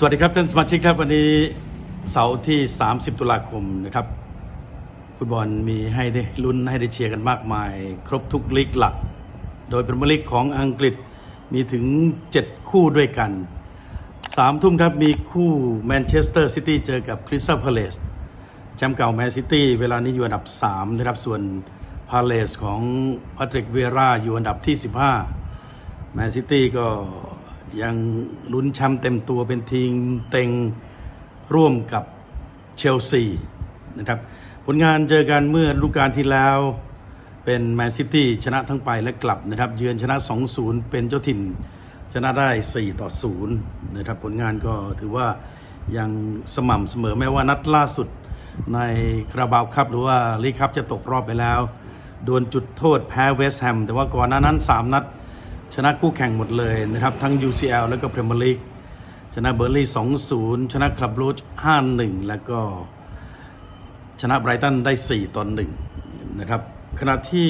สวัสดีครับท่านสมาชิกครับวันนี้เสาร์ที่ 30 ตุลาคมนะครับ ฟุตบอลมีให้ได้ลุ้นให้ได้เชียร์กันมากมาย ครบทุกลีกหลัก โดยพรีเมียร์ลีกของอังกฤษมีถึง 7 คู่ด้วยกัน3ทุ่มครับมีคู่แมนเชสเตอร์ซิตี้เจอกับคริสตัลพาเลสแชมป์เก่าแมนซิตี้เวลานี้อยู่อันดับ 3 นะครับ ส่วนพาเลสของพาตริกเวราอยู่อันดับที่ 15แมนซิตี้ก็ ยังลุ้นแชมป์เต็มตัวเป็นทีมเต็งร่วมกับเชลซีนะครับผลงานเจอกันเมื่อฤดูกาลที่แล้วเป็นแมนซิตี้ชนะทั้งไปและกลับนะครับ เยือนชนะ 2-0 เป็นเจ้าถิ่นชนะได้ 4 ต่อ 0 นะครับ ผลงานก็ถือว่ายังสม่ำเสมอแม้ว่านัดล่าสุดในคาราบาวคัพหรือว่าลีคัพจะตกรอบไปแล้ว โดนจุดโทษแพ้เวสต์แฮม แต่ว่าก่อนหน้านั้น 3 นัด ชนะคู่แข่งหมดเลยนะครับ ทั้ง UCL แล้วก็พรีเมียร์ลีกชนะเบอร์ลี่2-0 ชนะคลับรูช5-1 แล้วก็ชนะไบรตันได้ 4ต่อ1นะครับ ขณะที่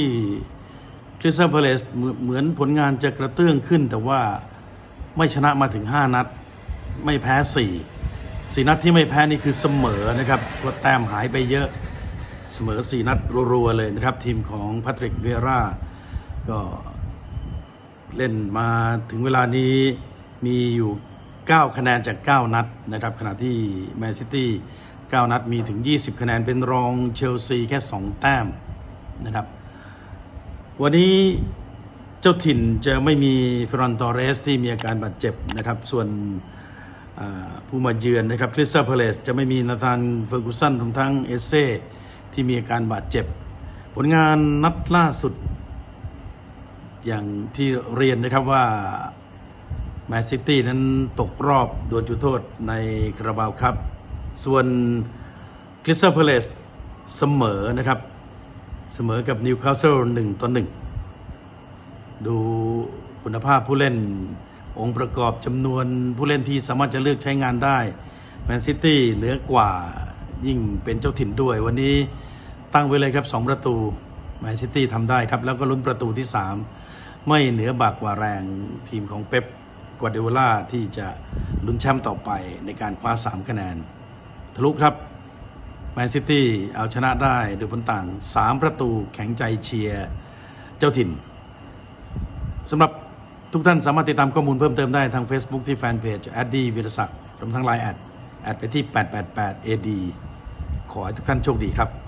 คริสตัลพาเลสเหมือนผลงานจะกระเตื้องขึ้น แต่ว่าไม่ชนะมาถึง 5 นัด ไม่แพ้ 4 4 นัดที่ไม่แพ้นี่คือเสมอนะครับก็แต้มหายไปเยอะเสมอ 4 นัดรัวๆเลยนะครับ ทีมของแพทริกเวราก็ เล่นมาถึงเวลานี้มีอยู่ 9 คะแนนจาก 9 นัดนะครับ ขณะที่แมนซิตี้9นัดมีถึง 20 คะแนนเป็นรองเชลซีแค่ 2 แต้มนะครับ วันนี้เจ้าถิ่นจะไม่มีฟรอนตอเรสที่มีอาการบาดเจ็บนะครับ ส่วนผู้มาเยือนนะครับคริสตัลพาเลสจะไม่มีนาธานเฟอร์กูสันรวมทั้งเอเซ่ที่มีอาการบาดเจ็บ ผลงานนัดล่าสุด อย่างที่เรียนนะครับว่าแมนซิตี้นั้นตกรอบโดนจุดโทษในคาราบาวครับ ส่วนคริสตัลพาเลสเสมอนะครับ เสมอกับนิวคาสเซิลหนึ่งต่อหนึ่งดูคุณภาพผู้เล่นองค์ประกอบจำนวนผู้เล่นที่สามารถจะเลือกใช้งานได้แมนซิตี้เหนือกว่ายิ่งเป็นเจ้าถิ่นด้วย วันนี้ตั้งไว้เลยครับ 2 ประตูแมนซิตี้ทำได้ครับ แล้วก็ลุ้นประตูที่ 3 ไม่เหนือบากกว่าแรงทีมของเป๊ปกวาเดโอล่าที่จะลุ้นแชมป์ต่อไปในการคว้า 3 คะแนน ทะลุครับแมนซิตี้เอาชนะได้โดยผลต่าง 3 ประตูแข็งใจเชียร์เจ้าถิ่นสำหรับทุกท่านสามารถติดตามข้อมูลเพิ่มเติมได้ทาง Facebook ที่แฟนเพจแอดดี้วิรศักดิ์รวมทั้งไลน์แอดแอดไปที่ 888 AD ขอให้ทุกท่านโชคดีครับ